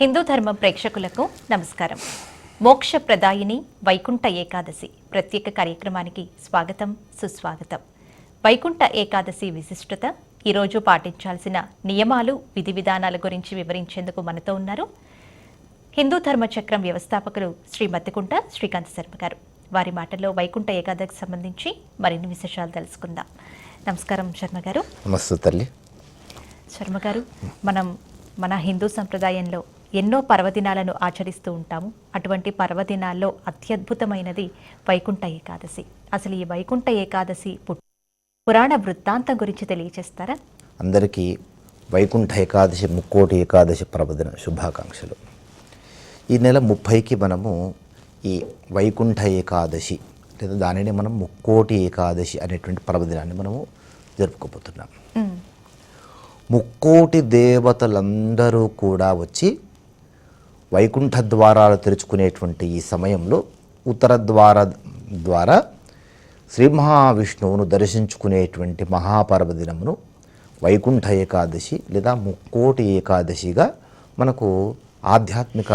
హిందూ ధర్మ ప్రేక్షకులకు నమస్కారం. మోక్ష ప్రదాయిని వైకుంఠ ఏకాదశి ప్రత్యేక కార్యక్రమానికి స్వాగతం సుస్వాగతం. వైకుంఠ ఏకాదశి విశిష్టత ఈరోజు పాటించాల్సిన నియమాలు విధి విధానాల గురించి వివరించేందుకు మనతో ఉన్నారు హిందూ ధర్మ చక్రం వ్యవస్థాపకులు శ్రీ మత్తికుంట శ్రీకాంత్ శర్మ గారు. వారి మాటల్లో వైకుంఠ ఏకాదశికి సంబంధించి మరిన్ని విశేషాలు తెలుసుకుందాం. నమస్కారం శర్మ గారు. నమస్తే తల్లి. శర్మ గారు మనం మన హిందూ సంప్రదాయంలో ఎన్నో పర్వదినాలను ఆచరిస్తూ ఉంటాము. అటువంటి పర్వదినాల్లో అత్యద్భుతమైనది వైకుంఠ ఏకాదశి. అసలు ఈ వైకుంఠ ఏకాదశి పురాణ వృత్తాంతం గురించి తెలియజేస్తారా అందరికీ వైకుంఠ ఏకాదశి ముక్కోటి ఏకాదశి పర్వదిన శుభాకాంక్షలు. ఈ నెల ముప్పైకి మనము ఈ వైకుంఠ ఏకాదశి లేదా దానిని మనం ముక్కోటి ఏకాదశి అనేటువంటి పర్వదినాన్ని మనము జరుపుకోబోతున్నాం. ముక్కోటి దేవతలందరూ కూడా వచ్చి వైకుంఠ ద్వారాలు తెరుచుకునేటువంటి ఈ సమయంలో ఉత్తర ద్వార ద్వారా శ్రీ మహావిష్ణువును దర్శించుకునేటువంటి మహాపర్వదినమును వైకుంఠ ఏకాదశి లేదా ముక్కోటి ఏకాదశిగా మనకు ఆధ్యాత్మిక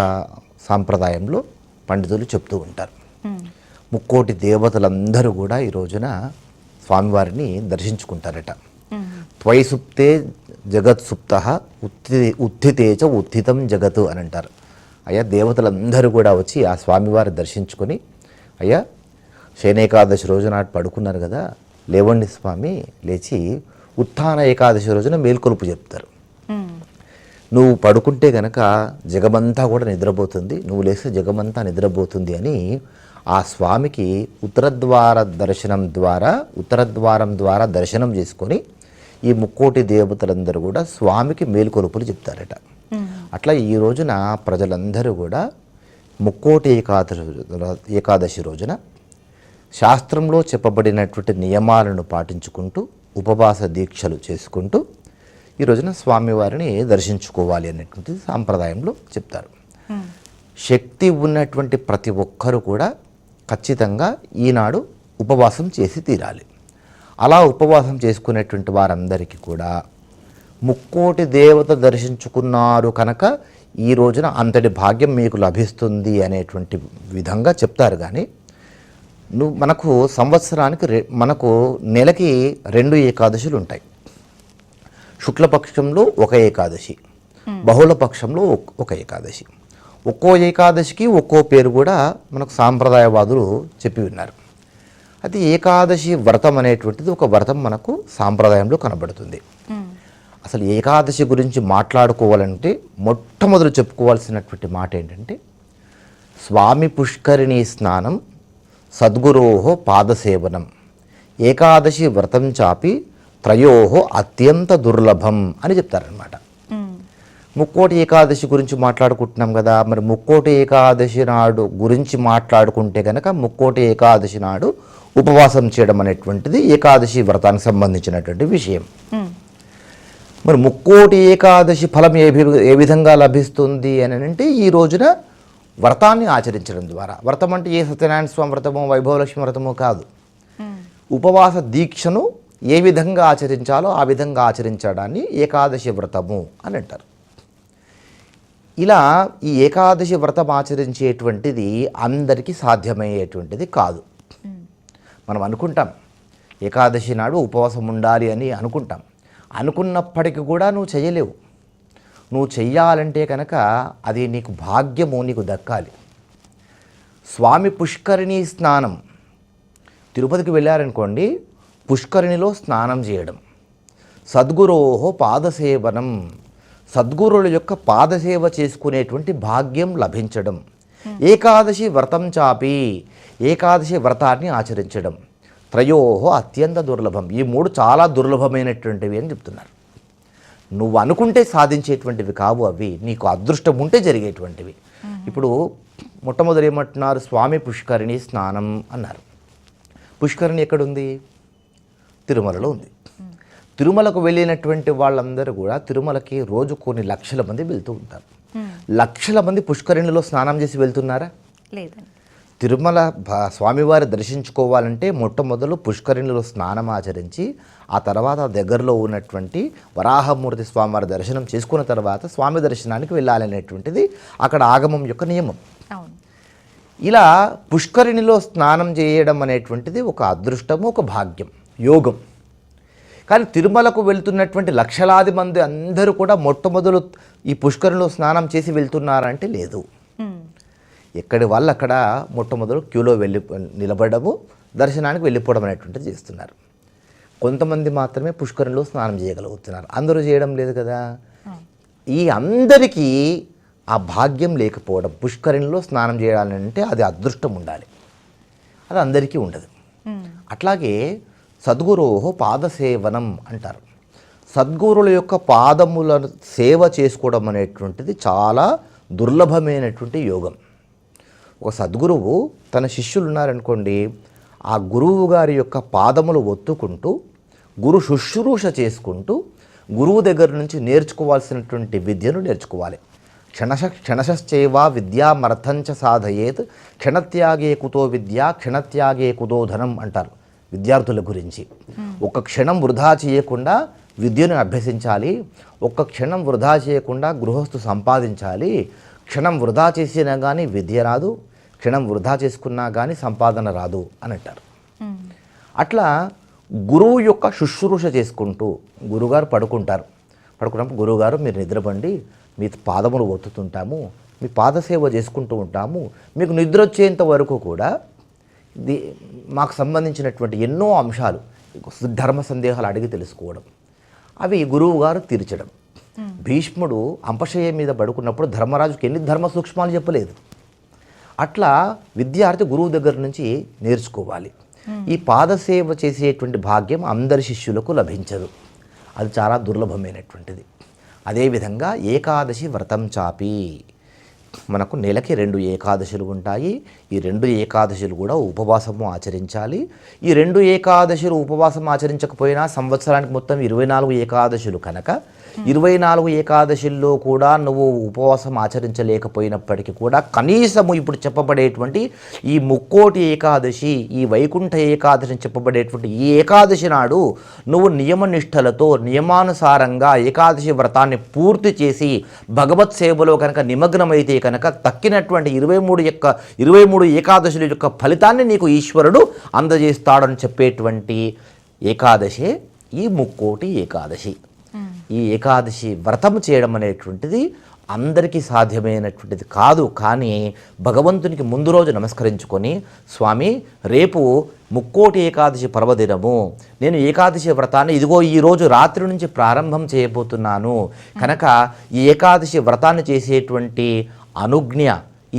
సాంప్రదాయంలో పండితులు చెప్తూ ఉంటారు. ముక్కోటి దేవతలందరూ కూడా ఈ రోజున స్వామివారిని దర్శించుకుంటారట. త్వైసుప్తే జగత్సుప్త ఉత్థి ఉత్థితే చ ఉత్థితం జగత్ అని అంటారు. అయ్యా దేవతలందరూ కూడా వచ్చి ఆ స్వామివారి దర్శించుకొని అయ్యా శయనేకాదశి రోజు నాటి పడుకున్నారు కదా లేవండి స్వామి లేచి ఉత్థాన ఏకాదశి రోజున మేల్కొలుపు చెప్తారు. నువ్వు పడుకుంటే గనక జగమంతా కూడా నిద్రపోతుంది నువ్వు లేస్తే జగమంతా నిద్రపోతుంది అని ఆ స్వామికి ఉత్తరద్వార దర్శనం ద్వారా ఉత్తరద్వారం ద్వారా దర్శనం చేసుకొని ఈ ముక్కోటి దేవతలందరూ కూడా స్వామికి మేలుకొలుపులు చెప్తారట. అట్లా ఈ రోజున ప్రజలందరూ కూడా ముక్కోటి ఏకాదశి ఏకాదశి రోజున శాస్త్రంలో చెప్పబడినటువంటి నియమాలను పాటించుకుంటూ ఉపవాస దీక్షలు చేసుకుంటూ ఈ రోజున స్వామివారిని దర్శించుకోవాలి అనేటువంటిది సాంప్రదాయంలో చెప్తారు. శక్తి ఉన్నటువంటి ప్రతి ఒక్కరూ కూడా ఖచ్చితంగా ఈనాడు ఉపవాసం చేసి తీరాలి. అలా ఉపవాసం చేసుకునేటువంటి వారందరికీ కూడా ముక్కోటి దేవత దర్శించుకున్నారు కనుక ఈ రోజున అంతటి భాగ్యం మీకు లభిస్తుంది అనేటువంటి విధంగా చెప్తారు కానీ నువ్వు మనకు సంవత్సరానికి రె మనకు నెలకి రెండు ఏకాదశులు ఉంటాయి. శుక్లపక్షంలో ఒక ఏకాదశి బహుళ పక్షంలో ఒక్- ఏకాదశి. ఒక్కో ఏకాదశికి ఒక్కో పేరు కూడా మనకు సాంప్రదాయవాదులు చెప్పి ఉన్నారు అది ఏకాదశి వ్రతం అనేటువంటిది ఒక వ్రతం మనకు సాంప్రదాయంలో కనబడుతుంది. అసలు ఏకాదశి గురించి మాట్లాడుకోవాలంటే మొట్టమొదలు చెప్పుకోవాల్సినటువంటి మాట ఏంటంటే స్వామి పుష్కరిణీ స్నానం సద్గురోహో పాదసేవనం. ఏకాదశి వ్రతం చాపి త్రయోహో అత్యంత దుర్లభం అని చెప్తారనమాట ముక్కోటి ఏకాదశి గురించి మాట్లాడుకుంటున్నాం కదా మరి ముక్కోటి ఏకాదశి నాడు గురించి మాట్లాడుకుంటే కనుక ముక్కోటి ఏకాదశి నాడు ఉపవాసం చేయడం అనేటువంటిది ఏకాదశి వ్రతానికి సంబంధించినటువంటి విషయం. మరి ముక్కోటి ఏకాదశి ఫలం ఏ ఏ విధంగా లభిస్తుంది అని అంటే ఈ రోజున వ్రతాన్ని ఆచరించడం ద్వారా. వ్రతం అంటే ఏ సత్యనారాయణ స్వామి వ్రతమో వైభవలక్ష్మి వ్రతమో కాదు. ఉపవాస దీక్షను ఏ విధంగా ఆచరించాలో ఆ విధంగా ఆచరించడాన్ని ఏకాదశి వ్రతము అని అంటారు. ఇలా ఈ ఏకాదశి వ్రతం ఆచరించేటువంటిది అందరికీ సాధ్యమయ్యేటువంటిది కాదు. మనం అనుకుంటాం ఏకాదశి నాడు ఉపవాసం ఉండాలి అని అనుకుంటాం. అనుకున్నప్పటికీ కూడా నువ్వు చేయలేవు. నువ్వు చెయ్యాలంటే కనుక అది నీకు భాగ్యము నీకు దక్కాలి. స్వామి పుష్కరిణి స్నానం. తిరుపతికి వెళ్ళారనుకోండి పుష్కరిణిలో స్నానం చేయడం. సద్గురోహో పాదసేవనం. సద్గురుల యొక్క పాదసేవ చేసుకునేటువంటి భాగ్యం లభించడం. ఏకాదశి వ్రతం చాపి ఏకాదశి వ్రతాన్ని ఆచరించడం. త్రయోహో అత్యంత దుర్లభం. ఈ మూడు చాలా దుర్లభమైనటువంటివి అని చెప్తున్నారు. నువ్వు అనుకుంటే సాధించేటువంటివి కావు అవి నీకు అదృష్టం ఉంటే జరిగేటువంటివి. ఇప్పుడు మొట్టమొదటి ఏమంటున్నారు? స్వామి పుష్కరిణి స్నానం అన్నారు. పుష్కరిణి ఎక్కడుంది? తిరుమలలో ఉంది. తిరుమలకు వెళ్ళినటువంటి వాళ్ళందరూ కూడా తిరుమలకి రోజు కొన్ని లక్షల మంది వెళ్తూ ఉంటారు. లక్షల మంది పుష్కరిణిలో స్నానం చేసి వెళ్తున్నారా? లేదండి. తిరుమల స్వామివారి దర్శించుకోవాలంటే మొట్టమొదలు పుష్కరిణిలో స్నానం ఆచరించి ఆ తర్వాత దగ్గరలో ఉన్నటువంటి వరాహమూర్తి స్వామివారి దర్శనం చేసుకున్న తర్వాత స్వామి దర్శనానికి వెళ్ళాలనేటువంటిది అక్కడ ఆగమం యొక్క నియమం. ఇలా పుష్కరిణిలో స్నానం చేయడం అనేటువంటిది ఒక అదృష్టము ఒక భాగ్యం యోగం. కానీ తిరుమలకు వెళ్తున్నటువంటి లక్షలాది మంది అందరూ కూడా మొట్టమొదలు ఈ పుష్కరిణిలో స్నానం చేసి వెళ్తున్నారంటే లేదు. ఎక్కడి వాళ్ళు అక్కడ మొట్టమొదలు క్యూలో వెళ్ళి నిలబడము దర్శనానికి వెళ్ళిపోవడం అనేటువంటిది చేస్తున్నారు. కొంతమంది మాత్రమే పుష్కరంలో స్నానం చేయగలుగుతున్నారు. అందరూ చేయడం లేదు కదా? ఈ అందరికీ ఆ భాగ్యం లేకపోవడం పుష్కరిణిలో స్నానం చేయాలంటే అది అదృష్టం ఉండాలి. అది అందరికీ ఉండదు. అట్లాగే సద్గురు పాదసేవనం అంటారు. సద్గురుల యొక్క పాదముల సేవ చేసుకోవడం అనేటువంటిది చాలా దుర్లభమైనటువంటి యోగం. ఒక సద్గురువు తన శిష్యులు ఉన్నారనుకోండి ఆ గురువు గారి యొక్క పాదములు ఒత్తుకుంటూ గురు శుశ్రూష చేసుకుంటూ గురువు దగ్గర నుంచి నేర్చుకోవాల్సినటువంటి విద్యను నేర్చుకోవాలి. క్షణశ క్షణశ్చైవ విద్యామర్థంచ సాధయేత్ క్షణత్యాగే కుతో విద్య క్షణత్యాగే కుతో ధనం అంటారు విద్యార్థుల గురించి. ఒక క్షణం వృధా చేయకుండా విద్యను అభ్యసించాలి ఒక్క క్షణం వృధా చేయకుండా గృహస్థు సంపాదించాలి క్షణం వృధా చేసినా కానీ విద్య రాదు క్షణం వృధా చేసుకున్నా కానీ సంపాదన రాదు అని అంటారు అట్లా గురువు యొక్క శుశ్రూష చేసుకుంటూ గురుగారు పడుకుంటారు. పడుకున్నప్పుడు గురువుగారు మీరు నిద్రపండి మీ పాదములు ఒత్తుతుంటాము మీ పాదసేవ చేసుకుంటూ ఉంటాము మీకు నిద్ర వచ్చేంత వరకు కూడా ఇది మాకు సంబంధించినటువంటి ఎన్నో అంశాలు ధర్మ సందేహాలు అడిగి తెలుసుకోవడం అవి గురువు గారు తీర్చడం. భీష్ముడు అంపశయ్య మీద పడుకున్నప్పుడు ధర్మరాజుకి ఎన్ని ధర్మ సూక్ష్మాలు చెప్పలేదు. అట్లా విద్యార్థి గురువు దగ్గర నుంచి నేర్చుకోవాలి. ఈ పాదసేవ చేసేటువంటి భాగ్యం అందరి శిష్యులకు లభించదు. అది చాలా దుర్లభమైనటువంటిది. అదేవిధంగా ఏకాదశి వ్రతం చాపి మనకు నెలకి రెండు ఏకాదశులు ఉంటాయి. ఈ రెండు ఏకాదశులు కూడా ఉపవాసము ఆచరించాలి. ఈ రెండు ఏకాదశులు ఉపవాసం ఆచరించకపోయినా సంవత్సరానికి మొత్తం ఇరవై నాలుగు ఏకాదశులు కనుక ఇరవై నాలుగు ఏకాదశుల్లో కూడా నువ్వు ఉపవాసం ఆచరించలేకపోయినప్పటికీ కూడా కనీసము ఇప్పుడు చెప్పబడేటువంటి ఈ ముక్కోటి ఏకాదశి ఈ వైకుంఠ ఏకాదశి చెప్పబడేటువంటి ఈ ఏకాదశి నాడు నువ్వు నియమనిష్టలతో నియమానుసారంగా ఏకాదశి వ్రతాన్ని పూర్తి చేసి భగవత్ సేవలో కనుక నిమగ్నమైతే కనుక తక్కినటువంటి ఇరవై మూడు యొక్క ఇరవై మూడు ఏకాదశుల యొక్క ఫలితాన్ని నీకు ఈశ్వరుడు అందజేస్తాడని చెప్పేటువంటి ఏకాదశి ఈ ముక్కోటి ఏకాదశి. ఈ ఏకాదశి వ్రతం చేయడం అనేటువంటిది అందరికీ సాధ్యమైనటువంటిది కాదు. కానీ భగవంతునికి ముందు రోజు నమస్కరించుకొని స్వామి రేపు ముక్కోటి ఏకాదశి పర్వదినము. నేను ఏకాదశి వ్రతాన్ని ఇదిగో ఈ రోజు రాత్రి నుంచి ప్రారంభం చేయబోతున్నాను. కనుక ఈ ఏకాదశి వ్రతాన్ని చేసేటువంటి అనుజ్ఞ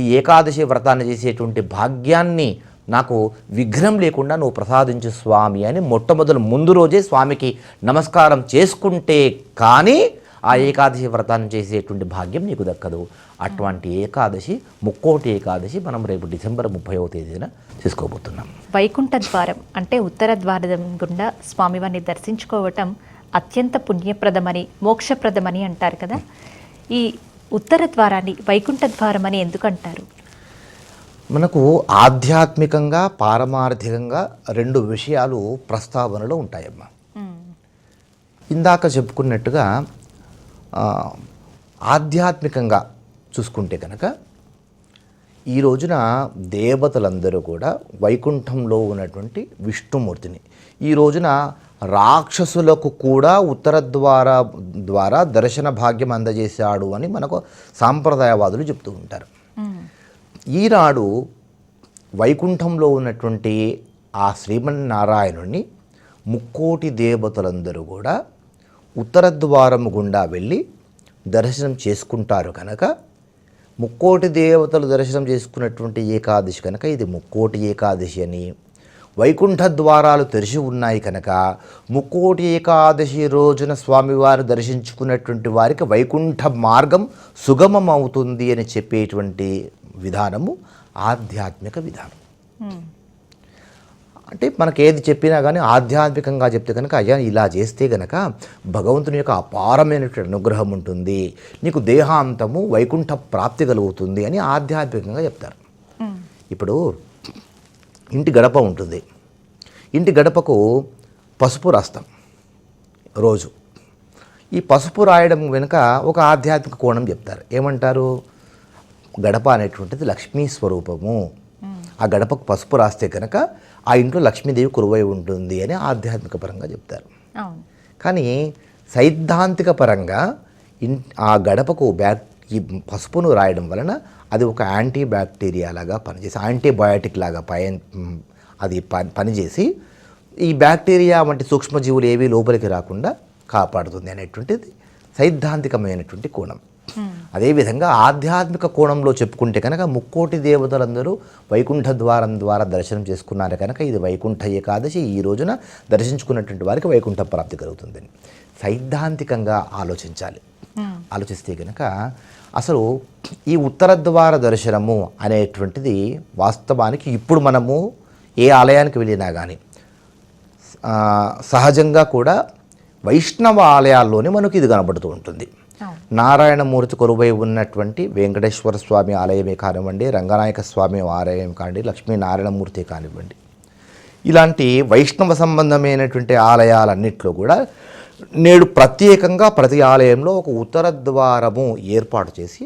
ఈ ఏకాదశి వ్రతాన్ని చేసేటువంటి భాగ్యాన్ని నాకు విఘ్నం లేకుండా నువ్వు ప్రసాదించు స్వామి అని మొట్టమొదలు ముందు రోజే స్వామికి నమస్కారం చేసుకుంటే కానీ ఆ ఏకాదశి వ్రతాన్ని చేసేటువంటి భాగ్యం నీకు దక్కదు. అటువంటి ఏకాదశి ముక్కోటి ఏకాదశి మనం రేపు డిసెంబర్ ముప్పైవ తేదీన తీసుకోబోతున్నాం వైకుంఠ ద్వారం అంటే ఉత్తర ద్వారం గుండా స్వామివారిని దర్శించుకోవటం అత్యంత పుణ్యప్రదమని మోక్షప్రదమని అంటారు కదా. ఈ ఉత్తర ద్వారాన్ని వైకుంఠ ద్వారం అని ఎందుకు అంటారు మనకు ఆధ్యాత్మికంగా పారమార్థికంగా రెండు విషయాలు ప్రస్తావనలో ఉంటాయమ్మా. ఇందాక చెప్పుకున్నట్టుగా ఆధ్యాత్మికంగా చూసుకుంటే కనుక ఈ రోజున దేవతలందరూ కూడా వైకుంఠంలో ఉన్నటువంటి విష్ణుమూర్తిని ఈ రోజున రాక్షసులకు కూడా ఉత్తర ద్వార ద్వారా దర్శన భాగ్యం అందజేశాడు అని మనకు సాంప్రదాయవాదులు చెప్తూ ఉంటారు. ఈనాడు వైకుంఠంలో ఉన్నటువంటి ఆ శ్రీమన్నారాయణుని ముక్కోటి దేవతలందరూ కూడా ఉత్తర ద్వారము గుండా వెళ్ళి దర్శనం చేసుకుంటారు కనుక. ముక్కోటి దేవతలు దర్శనం చేసుకున్నటువంటి ఏకాదశి కనుక ఇది ముక్కోటి ఏకాదశి అని. వైకుంఠ ద్వారాలు తెరిచి ఉన్నాయి కనుక ముక్కోటి ఏకాదశి రోజున స్వామివారు దర్శించుకున్నటువంటి వారికి వైకుంఠ మార్గం సుగమం అవుతుంది అని చెప్పేటువంటి విధానము ఆధ్యాత్మిక విధానం. అంటే మనకి ఏది చెప్పినా కానీ ఆధ్యాత్మికంగా చెప్తే కనుక అయ్యా ఇలా చేస్తే కనుక భగవంతుని యొక్క అపారమైనటువంటి అనుగ్రహం ఉంటుంది నీకు దేహాంతము వైకుంఠ ప్రాప్తి కలుగుతుంది అని ఆధ్యాత్మికంగా చెప్తారు. ఇప్పుడు ఇంటి గడప ఉంటుంది. ఇంటి గడపకు పసుపు రాస్తాం రోజు. ఈ పసుపు రాయడం వెనుక ఒక ఆధ్యాత్మిక కోణం చెప్తారు. ఏమంటారు? గడప అనేటువంటిది లక్ష్మీ స్వరూపము. ఆ గడపకు పసుపు రాస్తే కనుక ఆ ఇంట్లో లక్ష్మీదేవి కురువై ఉంటుంది అని ఆధ్యాత్మిక పరంగా చెప్తారు. కానీ సైద్ధాంతిక పరంగా ఇన్ ఆ గడపకు బ్యాక్ ఈ పసుపును రాయడం వలన అది ఒక యాంటీ బ్యాక్టీరియా లాగా పనిచేసి యాంటీబయాటిక్ లాగా పయ అది పని పనిచేసి ఈ బ్యాక్టీరియా వంటి సూక్ష్మజీవులు ఏవి లోపలికి రాకుండా కాపాడుతుంది అనేటువంటిది సైద్ధాంతికమైనటువంటి కోణం. అదేవిధంగా ఆధ్యాత్మిక కోణంలో చెప్పుకుంటే కనుక ముక్కోటి దేవతలందరూ వైకుంఠ ద్వారం ద్వారా దర్శనం చేసుకున్నారు కనుక ఇది వైకుంఠ ఏకాదశి. ఈ రోజున దర్శించుకున్నటువంటి వారికి వైకుంఠ ప్రాప్తి కలుగుతుందని సైద్ధాంతికంగా ఆలోచించాలి. ఆలోచిస్తే కనుక అసలు ఈ ఉత్తర ద్వార దర్శనము అనేటువంటిది వాస్తవానికి ఇప్పుడు మనము ఏ ఆలయానికి వెళ్ళినా కానీ సహజంగా కూడా వైష్ణవ ఆలయాల్లోనే మనకు ఇది కనబడుతూ ఉంటుంది. నారాయణమూర్తి కొలువై ఉన్నటువంటి వెంకటేశ్వర స్వామి ఆలయమే కానివ్వండి రంగనాయక స్వామి ఆలయం కానివ్వండి లక్ష్మీనారాయణమూర్తి కానివ్వండి. ఇలాంటి వైష్ణవ సంబంధమైనటువంటి ఆలయాలన్నింటిలో కూడా నేడు ప్రత్యేకంగా ప్రతి ఆలయంలో ఒక ఉత్తర ద్వారము ఏర్పాటు చేసి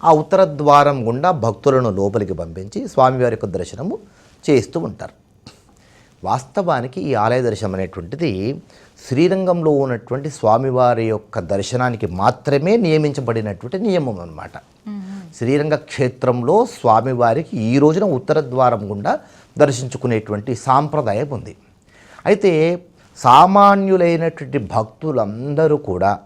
ఆ ఉత్తర ద్వారం గుండా భక్తులను లోపలికి పంపించి స్వామివారి యొక్క దర్శనము చేస్తూ ఉంటారు. వాస్తవానికి ఈ ఆలయ దర్శనం అనేటువంటిది శ్రీరంగంలో ఉన్నటువంటి స్వామివారి యొక్క దర్శనానికి మాత్రమే నియమించబడినటువంటి నియమం అన్నమాట. శ్రీరంగ క్షేత్రంలో స్వామివారికి ఈ రోజున ఉత్తర ద్వారం గుండా దర్శించుకునేటువంటి సాంప్రదాయం ఉంది. అయితే సామాన్యులైనటువంటి భక్తులందరూ కూడా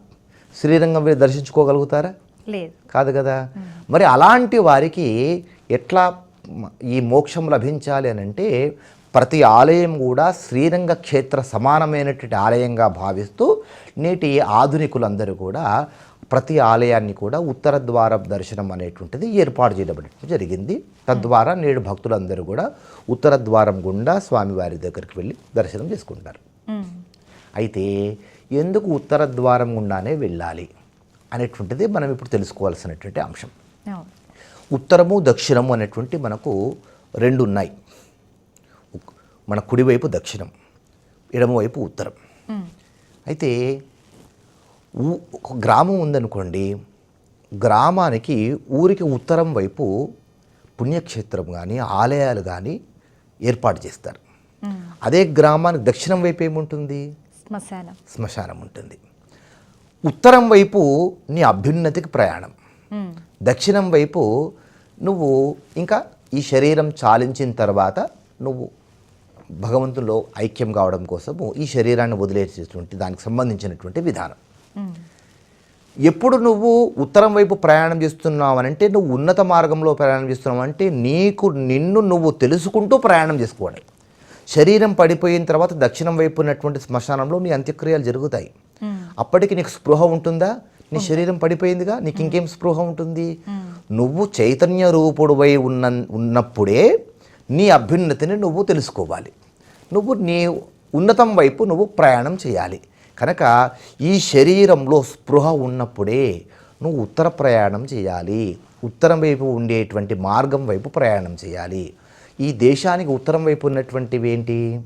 శ్రీరంగం వెళ్ళి దర్శించుకోగలుగుతారా? లేదు. కాదు కదా? మరి అలాంటి వారికి ఎట్లా ఈ మోక్షం లభించాలి అని అంటే ప్రతి ఆలయం కూడా శ్రీరంగ క్షేత్ర సమానమైనటువంటి ఆలయంగా భావిస్తూ నేటి ఆధునికులందరూ కూడా ప్రతి ఆలయాన్ని కూడా ఉత్తర ద్వార దర్శనం అనేటువంటిది ఏర్పాటు చేయబడటం జరిగింది. తద్వారా నేడు భక్తులందరూ కూడా ఉత్తర ద్వారం గుండా స్వామివారి దగ్గరికి వెళ్ళి దర్శనం చేసుకుంటారు. అయితే ఎందుకు ఉత్తర ద్వారం గుండానే వెళ్ళాలి అనేటువంటిది మనం ఇప్పుడు తెలుసుకోవాల్సినటువంటి అంశం. ఉత్తరము దక్షిణము అనేటువంటి మనకు రెండు ఉన్నాయి. మన కుడివైపు దక్షిణం ఎడమవైపు ఉత్తరం. అయితే ఊ- ఒక గ్రామం ఉందనుకోండి గ్రామానికి ఊరికి ఉత్తరం వైపు పుణ్యక్షేత్రం కానీ ఆలయాలు కానీ ఏర్పాటు చేస్తారు. అదే గ్రామానికి దక్షిణం వైపు ఏముంటుంది శ్మశానం శ్మశానం ఉంటుంది ఉత్తరం వైపు నీ అభ్యున్నతికి ప్రయాణం. దక్షిణం వైపు నువ్వు ఇంకా ఈ శరీరం చాలించిన తర్వాత నువ్వు భగవంతుల్లో ఐక్యం కావడం కోసము ఈ శరీరాన్ని వదిలేసేటువంటి దానికి సంబంధించినటువంటి విధానం. ఎప్పుడు నువ్వు ఉత్తరం వైపు ప్రయాణం చేస్తున్నావు అంటే నువ్వు ఉన్నత మార్గంలో ప్రయాణం చేస్తున్నావు అంటే నీకు నిన్ను నువ్వు తెలుసుకుంటూ ప్రయాణం చేసుకోవాలి శరీరం పడిపోయిన తర్వాత దక్షిణం వైపు ఉన్నటువంటి శ్మశానంలో నీ అంత్యక్రియలు జరుగుతాయి. అప్పటికి నీకు స్పృహ ఉంటుందా? నీ శరీరం పడిపోయిందిగా? నీకు ఇంకేం స్పృహ ఉంటుంది? నువ్వు చైతన్య రూపుడువై ఉన్న ఉన్నప్పుడే నీ అభ్యున్నతిని నువ్వు తెలుసుకోవాలి. నువ్వు నీ ఉన్నతం వైపు నువ్వు ప్రయాణం చేయాలి. కనుక ఈ శరీరంలో స్పృహ ఉన్నప్పుడే నువ్వు ఉత్తర ప్రయాణం చేయాలి. ఉత్తరం వైపు ఉండేటువంటి మార్గం వైపు ప్రయాణం చేయాలి. ఈ దేశానికి ఉత్తరం వైపు ఉన్నటువంటివి ఏంటి?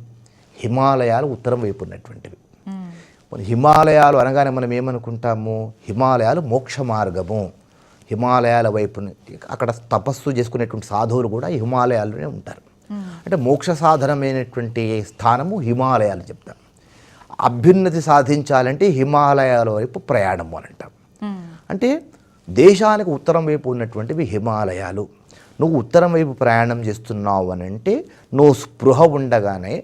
హిమాలయాలు ఉత్తరం వైపు ఉన్నటువంటివి. హిమాలయాలు అనగానే మనం ఏమనుకుంటాము? హిమాలయాలు మోక్ష మార్గము. హిమాలయాల వైపు అక్కడ తపస్సు చేసుకునేటువంటి సాధువులు కూడా హిమాలయాల్లోనే ఉంటారు. అంటే మోక్ష సాధనమైనటువంటి స్థానము హిమాలయాలు చెప్తాం. అభ్యున్నతి సాధించాలంటే హిమాలయాల వైపు ప్రయాణము అని అంటాం. అంటే దేశానికి ఉత్తరం వైపు ఉన్నటువంటివి హిమాలయాలు. నువ్వు ఉత్తరం వైపు ప్రయాణం చేస్తున్నావు అని అంటే నువ్వు స్పృహ ఉండగానే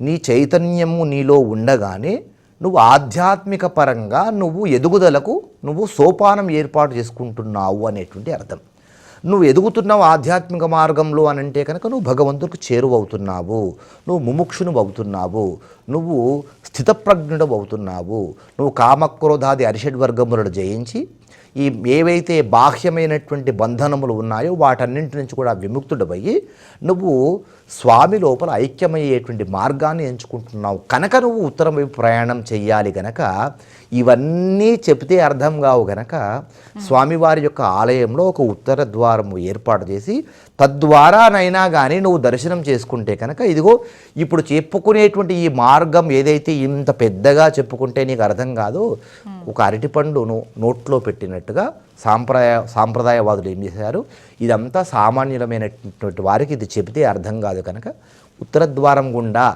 నీ చైతన్యము నీలో ఉండగానే నువ్వు ఆధ్యాత్మిక పరంగా నువ్వు ఎదుగుదలకు నువ్వు సోపానం ఏర్పాటు చేసుకుంటున్నావు అనేటువంటి అర్థం. నువ్వు ఎదుగుతున్నావు ఆధ్యాత్మిక మార్గంలో అని అంటే కనుక నువ్వు భగవంతుడికి చేరువవుతున్నావు. నువ్వు ముముక్షును అవుతున్నావు. నువ్వు స్థితప్రజ్ఞుడు అవుతున్నావు. నువ్వు కామక్రోధాది అరిషడ్ వర్గములను జయించి ఈ ఏవైతే బాహ్యమైనటువంటి బంధనములు ఉన్నాయో వాటన్నింటి నుంచి కూడా విముక్తుడవయ్యి నువ్వు స్వామి లోపల ఐక్యమయ్యేటువంటి మార్గాన్ని ఎంచుకుంటున్నావు. కనుక నువ్వు ఉత్తరం వైపు ప్రయాణం చెయ్యాలి గనక ఇవన్నీ చెబితే అర్థం కావు గనక స్వామివారి యొక్క ఆలయంలో ఒక ఉత్తర ద్వారము ఏర్పాటు చేసి తద్వారానైనా కానీ నువ్వు దర్శనం చేసుకుంటే కనుక ఇదిగో ఇప్పుడు చెప్పుకునేటువంటి ఈ మార్గం ఏదైతే ఇంత పెద్దగా చెప్పుకుంటే నీకు అర్థం కాదు ఒక అరటిపండును నోట్లో పెట్టినట్టుగా సాంప్రదాయ సాంప్రదాయవాదులు ఏం చేశారు? ఇదంతా సామాన్యులమైనటువంటి వారికి ఇది చెబితే అర్థం కాదు కనుక ఉత్తర ద్వారం గుండా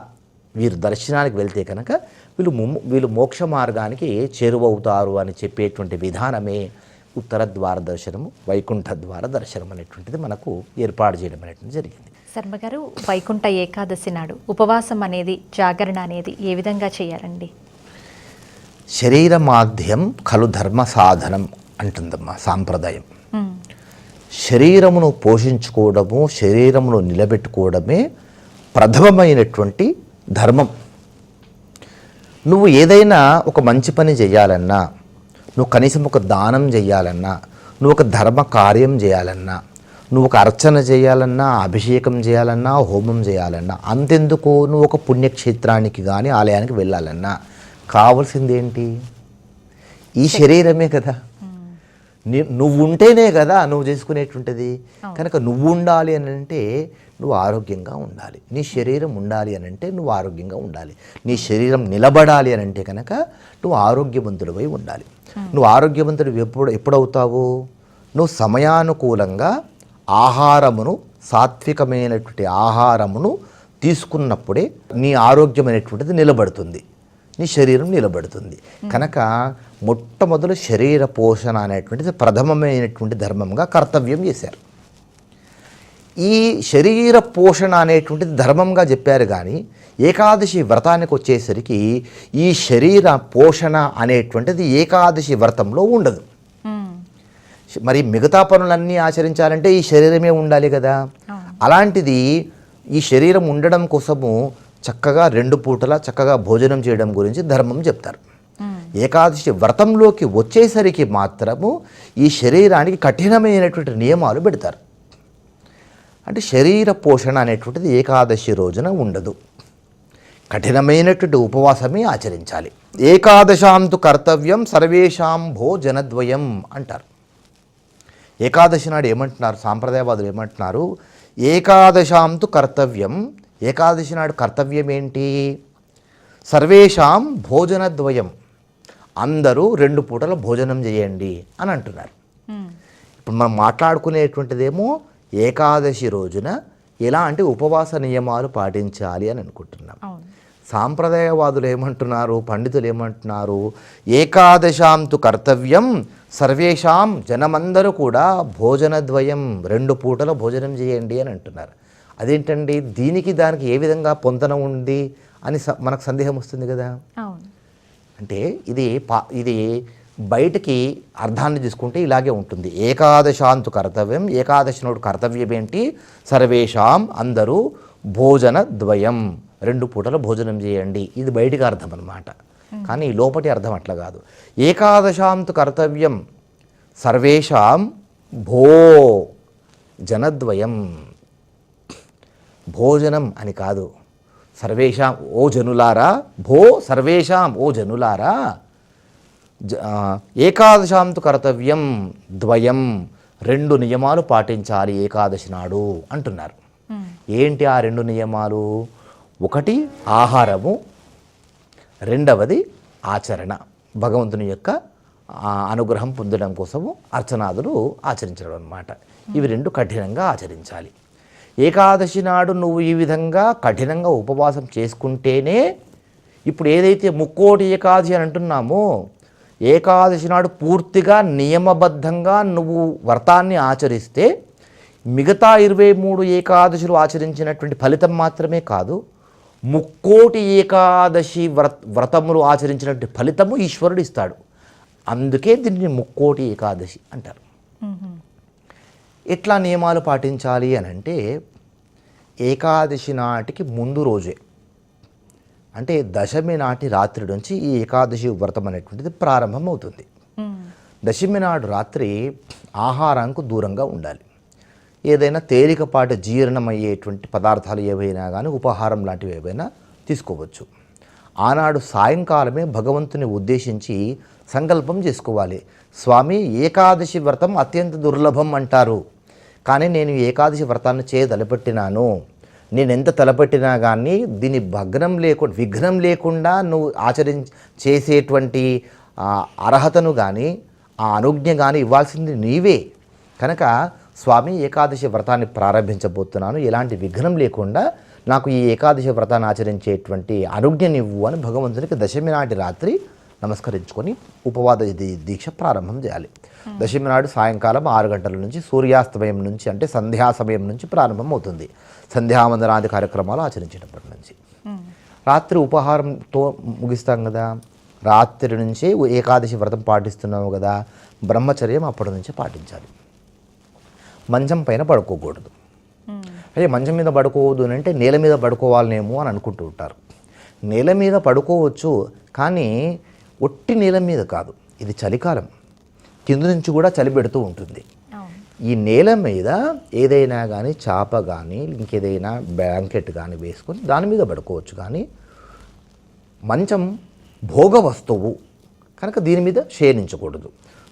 వీరు దర్శనానికి వెళ్తే కనుక వీళ్ళు వీళ్ళు మోక్ష మార్గానికి చేరువవుతారు అని చెప్పేటువంటి విధానమే ఉత్తర ద్వార దర్శనము వైకుంఠ ద్వార దర్శనం అనేటువంటిది మనకు ఏర్పాటు చేయడం అనేటువంటి జరిగింది. శర్మ గారు వైకుంఠ ఏకాదశి నాడు ఉపవాసం అనేది జాగరణ అనేది ఏ విధంగా చేయాలండి? శరీర మాధ్యం ఖలు ధర్మ సాధనం అంటుందమ్మా సాంప్రదాయం. శరీరమును పోషించుకోవడము శరీరమును నిలబెట్టుకోవడమే ప్రథమమైనటువంటి ధర్మం. నువ్వు ఏదైనా ఒక మంచి పని చేయాలన్నా నువ్వు కనీసం ఒక దానం చేయాలన్నా నువ్వు ఒక ధర్మ కార్యం చేయాలన్నా నువ్వు ఒక అర్చన చేయాలన్నా అభిషేకం చేయాలన్నా హోమం చేయాలన్నా అంతెందుకు నువ్వు ఒక పుణ్యక్షేత్రానికి కానీ ఆలయానికి వెళ్ళాలన్నా? కావాల్సింది ఏంటి ఈ శరీరమే కదా. నువ్వు ఉంటేనే కదా నువ్వు చేసుకునేటువంటిది. కనుక నువ్వు ఉండాలి అని అంటే నువ్వు ఆరోగ్యంగా ఉండాలి. నీ శరీరం ఉండాలి అని అంటే నువ్వు ఆరోగ్యంగా ఉండాలి. నీ శరీరం నిలబడాలి అని అంటే కనుక నువ్వు ఆరోగ్యవంతుడివై ఉండాలి. నువ్వు ఆరోగ్యవంతుడు ఎప్పుడు ఎప్పుడవుతావు? నువ్వు సమయానుకూలంగా ఆహారమును సాత్వికమైనటువంటి ఆహారమును తీసుకున్నప్పుడే నీ ఆరోగ్యం అనేటువంటిది నిలబడుతుంది. నీ శరీరం నిలబడుతుంది. కనుక మొట్టమొదలు శరీర పోషణ అనేటువంటిది ప్రథమమైనటువంటి ధర్మంగా కర్తవ్యం చేశారు. ఈ శరీర పోషణ అనేటువంటిది ధర్మంగా చెప్పారు కానీ ఏకాదశి వ్రతానికి వచ్చేసరికి ఈ శరీర పోషణ అనేటువంటిది ఏకాదశి వ్రతంలో ఉండదు. మరి మిగతా పనులన్నీ ఆచరించాలంటే ఈ శరీరమే ఉండాలి కదా. అలాంటిది ఈ శరీరం ఉండడం కోసము చక్కగా రెండు పూటల చక్కగా భోజనం చేయడం గురించి ధర్మం చెప్తారు. ఏకాదశి వ్రతంలోకి వచ్చేసరికి మాత్రము ఈ శరీరానికి కఠినమైనటువంటి నియమాలు పెడతారు. అంటే శరీర పోషణ అనేటువంటిది ఏకాదశి రోజున ఉండదు. కఠినమైనటువంటి ఉపవాసమే ఆచరించాలి. ఏకాదశాంతు కర్తవ్యం సర్వేషాం భోజనద్వయం అంటారు. ఏకాదశి నాడు ఏమంటున్నారు? సాంప్రదాయవాదులు ఏమంటున్నారు? ఏకాదశాంతు కర్తవ్యం ఏకాదశి నాడు కర్తవ్యం ఏంటి? సర్వేషాం భోజనద్వయం. అందరూ రెండు పూటల భోజనం చేయండి అని అంటున్నారు. ఇప్పుడు మనం మాట్లాడుకునేటువంటిదేమో ఏకాదశి రోజున ఎలాంటి ఉపవాస నియమాలు పాటించాలి అని అనుకుంటున్నాం. సాంప్రదాయవాదులు ఏమంటున్నారు పండితులు ఏమంటున్నారు ఏకాదశాంతు కర్తవ్యం సర్వేషాం జనమందరూ కూడా భోజనద్వయం రెండు పూటల భోజనం చేయండి అని అంటున్నారు. అదేంటండి? దీనికి దానికి ఏ విధంగా పొంతన ఉంది అని స- మనకు సందేహం వస్తుంది కదా? అంటే ఇది పా ఇది బయటికి అర్థాన్ని తీసుకుంటే ఇలాగే ఉంటుంది. ఏకాదశాంతు కర్తవ్యం ఏకాదశి నాడు కర్తవ్యం ఏంటి? సర్వేషాం అందరూ భోజన ద్వయం. రెండు పూటల భోజనం చేయండి. ఇది బయటికి అర్థం అన్నమాట. కానీ లోపటి అర్థం అట్లా కాదు. ఏకాదశాంతు కర్తవ్యం సర్వేషాం భో జనద్వయం. భోజనం అని కాదు. సర్వేషాం ఓ జనులారా భో సర్వేషాం ఓ జనులారా ఏకాదశాంతు కర్తవ్యం ద్వయం రెండు నియమాలు పాటించాలి ఏకాదశి నాడు అంటున్నారు. ఏంటి ఆ రెండు నియమాలు? ఒకటి ఆహారము రెండవది ఆచరణ. భగవంతుని యొక్క అనుగ్రహం పొందడం కోసము అర్చనాదులు ఆచరించడం అన్నమాట. ఇవి రెండు కఠినంగా ఆచరించాలి. ఏకాదశి నాడు నువ్వు ఈ విధంగా కఠినంగా ఉపవాసం చేసుకుంటేనే ఇప్పుడు ఏదైతే ముక్కోటి ఏకాదశి అని అంటున్నామో ఏకాదశి నాడు పూర్తిగా నియమబద్ధంగా నువ్వు వ్రతాన్ని ఆచరిస్తే మిగతా ఇరవై మూడు ఏకాదశులు ఆచరించినటువంటి ఫలితం మాత్రమే కాదు ముక్కోటి ఏకాదశి వ్రత వ్రతములు ఆచరించినటువంటి ఫలితము ఈశ్వరుడు ఇస్తాడు అందుకే దీన్ని ముక్కోటి ఏకాదశి అంటారు. ఎట్లా నియమాలు పాటించాలి అని అంటే ఏకాదశి నాటికి ముందు రోజే అంటే దశమి నాటి రాత్రి నుంచి ఈ ఏకాదశి వ్రతం అనేటువంటిది ప్రారంభమవుతుంది. దశమి నాడు రాత్రి ఆహారానికి దూరంగా ఉండాలి. ఏదైనా తేలికపాటి జీర్ణమయ్యేటువంటి పదార్థాలు ఏవైనా కానీ ఉపహారం లాంటివి ఏవైనా తీసుకోవచ్చు. ఆనాడు సాయంకాలమే భగవంతుని ఉద్దేశించి సంకల్పం చేసుకోవాలి. స్వామి ఏకాదశి వ్రతం అత్యంత దుర్లభం అంటారు. కానీ నేను ఏకాదశి వ్రతాన్ని చేయ తలపెట్టినాను నేను ఎంత తలపెట్టినా కానీ దీని భగ్నం లేకుండా విఘ్నం లేకుండా నువ్వు ఆచరిం చేసేటువంటి అర్హతను కానీ ఆ అనుజ్ఞ కానీ ఇవ్వాల్సింది నీవే. కనుక స్వామి ఏకాదశి వ్రతాన్ని ప్రారంభించబోతున్నాను. ఎలాంటి విఘ్నం లేకుండా నాకు ఈ ఏకాదశి వ్రతాన్ని ఆచరించేటువంటి అనుజ్ఞనివ్వు అని భగవంతునికి దశమి నాటి రాత్రి నమస్కరించుకొని ఉపవాద దీక్ష ప్రారంభం చేయాలి. దశమి నాడు సాయంకాలం ఆరు గంటల నుంచి సూర్యాస్తమయం నుంచి అంటే సంధ్యా సమయం నుంచి ప్రారంభం అవుతుంది సంధ్యావందనాది కార్యక్రమాలు ఆచరించేటప్పటి నుంచి. రాత్రి ఉపహారంతో ముగిస్తాం కదా. రాత్రి నుంచే ఏకాదశి వ్రతం పాటిస్తున్నాము కదా. బ్రహ్మచర్యం అప్పటి నుంచే పాటించాలి. మంచం పైన పడుకోకూడదు. అదే మంచం మీద పడుకోవద్దు అని అంటే నేల మీద పడుకోవాలనేమో అని అనుకుంటూ ఉంటారు. నేల మీద పడుకోవచ్చు కానీ ఒట్టి నేల మీద కాదు. ఇది చలికాలం. కింద నుంచి కూడా చలి పెడుతూ ఉంటుంది. ఈ నేల మీద ఏదైనా కానీ చాప కానీ ఇంకేదైనా బ్లాంకెట్ కానీ వేసుకొని దాని మీద పడుకోవచ్చు. కానీ మంచం భోగ వస్తువు కనుక దీని మీద శయనించకూడదు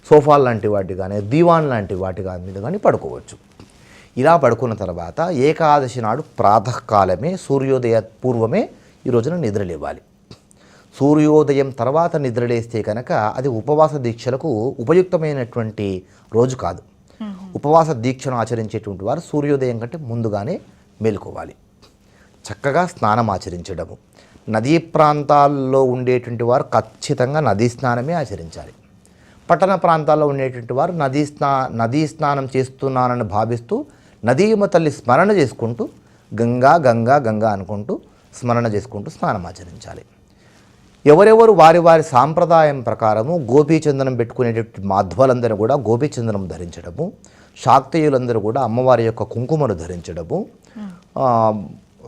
సోఫాల్ లాంటి వాటి కానీ దీవాన్ లాంటి వాటి కానీ మీద కానీ పడుకోవచ్చు. ఇలా పడుకున్న తర్వాత ఏకాదశి నాడు ప్రాతకాలమే సూర్యోదయ పూర్వమే ఈ రోజున నిద్రలేవాలి సూర్యోదయం తర్వాత నిద్రలేస్తే కనుక అది ఉపవాస దీక్షలకు ఉపయుక్తమైనటువంటి రోజు కాదు. ఉపవాస దీక్షను ఆచరించేటువంటి వారు సూర్యోదయం కంటే ముందుగానే మేలుకోవాలి. చక్కగా స్నానం ఆచరించడము. నదీ ప్రాంతాల్లో ఉండేటువంటి వారు ఖచ్చితంగా నదీ స్నానమే ఆచరించాలి. పట్టణ ప్రాంతాల్లో ఉండేటువంటి వారు నదీ స్నా నదీ స్నానం చేస్తున్నానని భావిస్తూ నదీమ తల్లి స్మరణ చేసుకుంటూ గంగా గంగా గంగా అనుకుంటూ స్మరణ చేసుకుంటూ స్నానం ఆచరించాలి. ఎవరెవరు వారి వారి సాంప్రదాయం ప్రకారము గోపీచందనం పెట్టుకునేటటువంటి మాధ్వలందరూ కూడా గోపీచందనం ధరించడము శాక్తేయులందరూ కూడా అమ్మవారి యొక్క కుంకుమను ధరించడము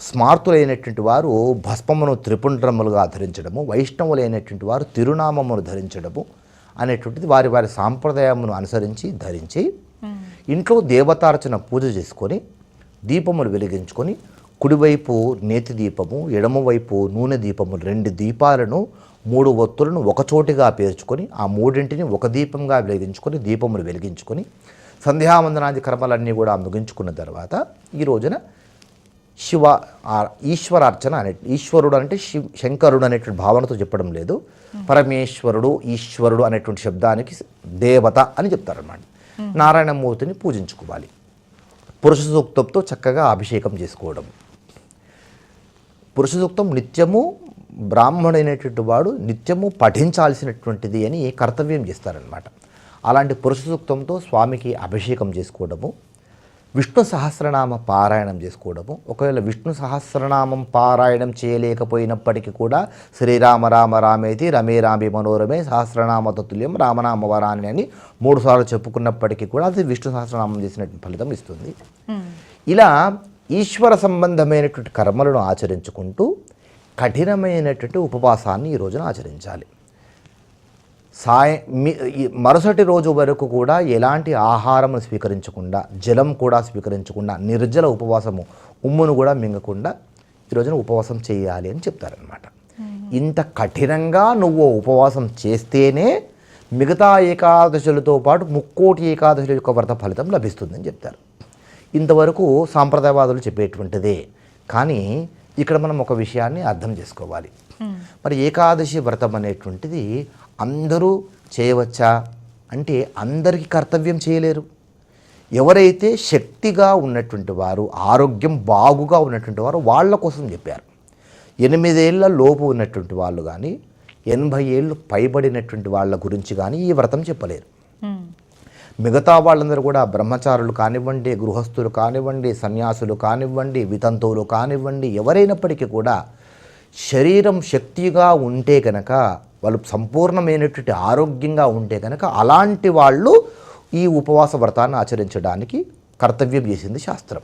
స్మార్తులైనటువంటి వారు భస్మమును త్రిపుండ్రములుగా ధరించడము వైష్ణవులైనటువంటి వారు తిరునామమును ధరించడము అనేటువంటిది వారి వారి సాంప్రదాయమును అనుసరించి ధరించి ఇంట్లో దేవతార్చన పూజ చేసుకొని దీపములు వెలిగించుకొని కుడివైపు నేతి దీపము ఎడమవైపు నూనె దీపము రెండు దీపాలను మూడు ఒత్తులను ఒకచోటిగా పేర్చుకొని ఆ మూడింటిని ఒక దీపంగా వెలిగించుకొని దీపములు వెలిగించుకొని సంధ్యావందనాది కర్మలన్నీ కూడా ముగించుకున్న తర్వాత ఈ రోజున శివ ఈశ్వరార్చన అనే ఈశ్వరుడు అంటే శివ్ శంకరుడు అనేటువంటి భావనతో చెప్పడం లేదు. పరమేశ్వరుడు ఈశ్వరుడు అనేటువంటి శబ్దానికి దేవత అని చెప్తారన్నమాట. నారాయణమూర్తిని పూజించుకోవాలి. పురుష సూక్తంతో చక్కగా అభిషేకం చేసుకోవడం. పురుష సూక్తం నిత్యము బ్రాహ్మణుడైనటువంటి వాడు నిత్యము పఠించాల్సినటువంటిది అని కర్తవ్యం చేస్తారనమాట అలాంటి పురుష సూక్తంతో స్వామికి అభిషేకం చేసుకోవడము విష్ణు సహస్రనామ పారాయణం చేసుకోవడము ఒకవేళ విష్ణు సహస్రనామం పారాయణం చేయలేకపోయినప్పటికీ కూడా శ్రీరామ రామ రామేతి రమే రామి మనోరమే సహస్రనామ తతుల్యం రామనామ వరాని అని మూడు సార్లు చెప్పుకున్నప్పటికీ కూడా అది విష్ణు సహస్రనామం చేసినటువంటి ఫలితం ఇస్తుంది. ఇలా ఈశ్వర సంబంధమైనటువంటి కర్మలను ఆచరించుకుంటూ కఠినమైనటువంటి ఉపవాసాన్ని ఈ రోజున ఆచరించాలి. సాయ మరుసటి రోజు వరకు కూడా ఎలాంటి ఆహారం స్వీకరించకుండా జలం కూడా స్వీకరించకుండా నిర్జల ఉపవాసము ఉమ్మును కూడా మింగకుండా ఈ రోజున ఉపవాసం చేయాలి అని చెప్తారనమాట ఇంత కఠినంగా నువ్వు ఉపవాసం చేస్తేనే మిగతా ఏకాదశులతో పాటు ముక్కోటి ఏకాదశుల యొక్క వ్రత ఫలితం లభిస్తుందని చెప్తారు. ఇంతవరకు సాంప్రదాయవాదులు చెప్పేటువంటిదే. కానీ ఇక్కడ మనం ఒక విషయాన్ని అర్థం చేసుకోవాలి. మరి ఏకాదశి వ్రతం అనేటువంటిది అందరూ చేయవచ్చా? అంటే అందరికీ కర్తవ్యం చేయలేరు. ఎవరైతే శక్తిగా ఉన్నటువంటి వారు ఆరోగ్యం బాగుగా ఉన్నటువంటి వారు వాళ్ళ కోసం చెప్పారు. ఎనిమిదేళ్ళ లోపు ఉన్నటువంటి వాళ్ళు కానీ ఎనభై ఏళ్ళు పైబడినటువంటి వాళ్ళ గురించి కానీ ఈ వ్రతం చెప్పలేరు. మిగతా వాళ్ళందరూ కూడా బ్రహ్మచారులు కానివ్వండి గృహస్థులు కానివ్వండి సన్యాసులు కానివ్వండి వితంతువులు కానివ్వండి ఎవరైనప్పటికీ కూడా శరీరం శక్తిగా ఉంటే కనుక వాళ్ళు సంపూర్ణమైనటువంటి ఆరోగ్యంగా ఉంటే కనుక అలాంటి వాళ్ళు ఈ ఉపవాస వ్రతాన్ని ఆచరించడానికి కర్తవ్యం చేసింది శాస్త్రం.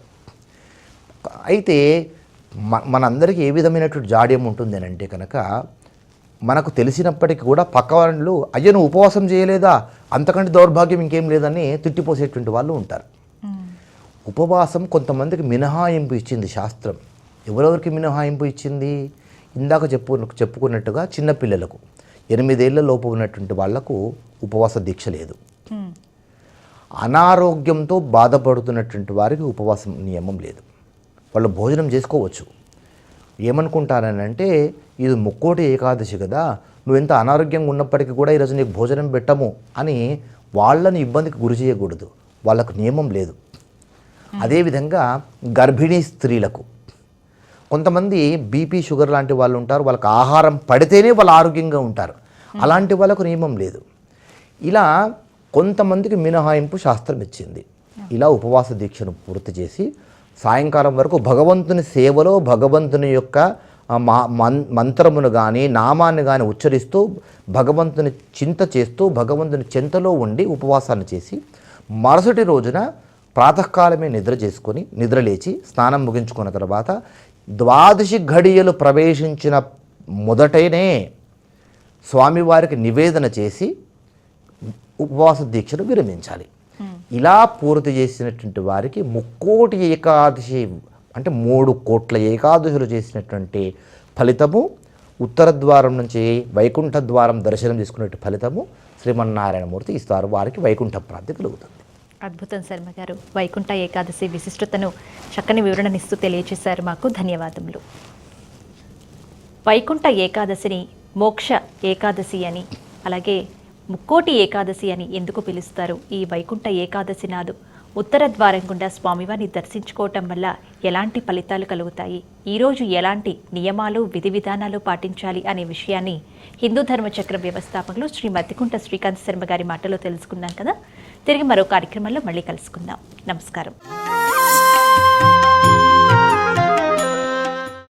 అయితే మ మనందరికీ ఏ విధమైనటువంటి జాడ్యం ఉంటుంది అని అంటే కనుక మనకు తెలిసినప్పటికీ కూడా పక్క వాళ్ళు అయ్యా నువ్వు ఉపవాసం చేయలేదా? అంతకంటే దౌర్భాగ్యం ఇంకేం లేదని తిట్టిపోసేటువంటి వాళ్ళు ఉంటారు. ఉపవాసం కొంతమందికి మినహాయింపు ఇచ్చింది శాస్త్రం. ఎవరెవరికి మినహాయింపు ఇచ్చింది? ఇందాక చెప్పు చెప్పుకున్నట్టుగా చిన్నపిల్లలకు ఎనిమిదేళ్ళ లోపు ఉన్నటువంటి వాళ్ళకు ఉపవాస దీక్ష లేదు. అనారోగ్యంతో బాధపడుతున్నటువంటి వారికి ఉపవాసం నియమం లేదు. వాళ్ళు భోజనం చేసుకోవచ్చు. ఏమనుకుంటారనంటే ఇది ముక్కోటి ఏకాదశి కదా నువ్వు ఎంత అనారోగ్యంగా ఉన్నప్పటికీ కూడా ఈరోజు నీకు భోజనం పెట్టము అని వాళ్ళని ఇబ్బందికి గురి చేయకూడదు. వాళ్ళకు నియమం లేదు. అదేవిధంగా గర్భిణీ స్త్రీలకు కొంతమంది బీపీ షుగర్ లాంటి వాళ్ళు ఉంటారు వాళ్ళకి ఆహారం పడితేనే వాళ్ళు ఆరోగ్యంగా ఉంటారు. అలాంటి వాళ్ళకు నియమం లేదు. ఇలా కొంతమందికి మినహాయింపు శాస్త్రం ఇచ్చింది. ఇలా ఉపవాస దీక్షను పూర్తి చేసి సాయంకాలం వరకు భగవంతుని సేవలో భగవంతుని యొక్క మంత్రమును కానీ నామాన్ని కానీ ఉచ్చరిస్తూ భగవంతుని చింత చేస్తూ భగవంతుని చింతలో ఉండి ఉపవాసాన్ని చేసి మరుసటి రోజున ప్రాతకాలమే నిద్ర చేసుకొని నిద్ర లేచి స్నానం ముగించుకున్న తర్వాత ద్వాదశి ఘడియలు ప్రవేశించిన మొదటనే స్వామివారికి నివేదన చేసి ఉపవాస దీక్షను విరమించాలి. ఇలా పూర్తి చేసినటువంటి వారికి ముక్కోటి ఏకాదశి అంటే మూడు కోట్ల ఏకాదశులు చేసినటువంటి ఫలితము ఉత్తర ద్వారం నుంచి వైకుంఠ ద్వారం దర్శనం చేసుకునే ఫలితము శ్రీమన్నారాయణమూర్తి ఇస్తారు. వారికి వైకుంఠ ప్రాప్తి కలుగుతుంది. అద్భుతం శర్మ గారు. వైకుంఠ ఏకాదశి విశిష్టతను చక్కని వివరణనిస్తూ తెలియజేశారు మాకు. ధన్యవాదములు. వైకుంఠ ఏకాదశిని మోక్ష ఏకాదశి అని అలాగే ముక్కోటి ఏకాదశి అని ఎందుకు పిలుస్తారు? ఈ వైకుంఠ ఏకాదశి నాదు ఉత్తర ద్వారం గుండా స్వామివారిని దర్శించుకోవటం వల్ల ఎలాంటి ఫలితాలు కలుగుతాయి? ఈరోజు ఎలాంటి నియమాలు విధి విధానాలు పాటించాలి అనే విషయాన్ని హిందూ ధర్మచక్ర వ్యవస్థాపకులు శ్రీ మద్దికుంట శ్రీకాంత్ శర్మ గారి మాటలో తెలుసుకున్నాం కదా. తిరిగి మరో కార్యక్రమంలో మళ్ళీ కలుసుకుందాం. నమస్కారం.